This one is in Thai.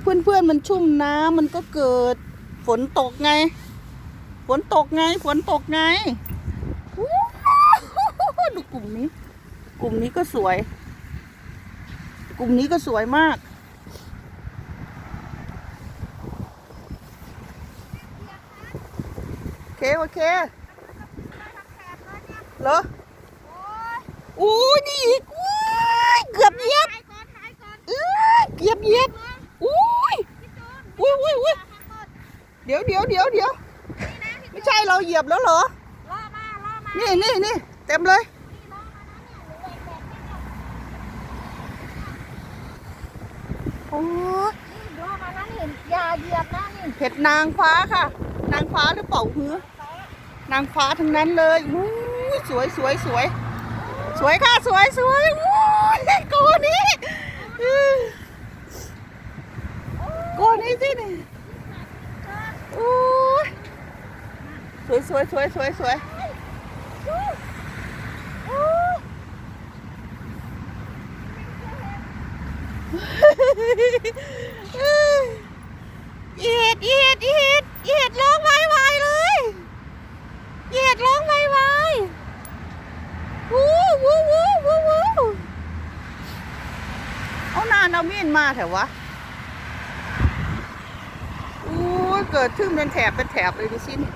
เพื่อนเพื่อนๆมันชุ่มน้ำมันก็เกิด ฝนตกไง ฝนตกไง ฝนตกไงอู้หูดูกลุ่มนี้ กลุ่มนี้ก็สวย กลุ่มนี้ก็สวยมาก โอเค โอเคเหรออู้ยนี่อีกอู้ยเกือบเหยียบเอ้ยเกือบเหยียบอู้ย อุ้ยอุ้ยอุ้ยเดี๋ยวเดี๋ยวเดี๋ยวเดี๋ยวไม่ใช่เราเหยียบแล้วเหรอนี่นี่นี่เต็มเลยโอ้ยอย่าเหยียบนะนี่เห็ดนางฟ้าค่ะ นางฟ้าหรือเปล่าหือนางฟ้าทั้งนั้นเลยอู้ยสวยสวยสวย สวยค่ะ สวยสวยอู้ยโกนี้อื้อโกนี้สินี่อู้ยสว ยสวยสวยสวยสวยเอียดเอียดเอียดเอียดร้องไวไวๆเลยเอียดร้องไวไวๆวู้วู้วู้วู้วู้เอานานเอามีดมาแถววะอู้ยเกิดขึ้นเป็นแถบเป็นแถบเลยดูสินี่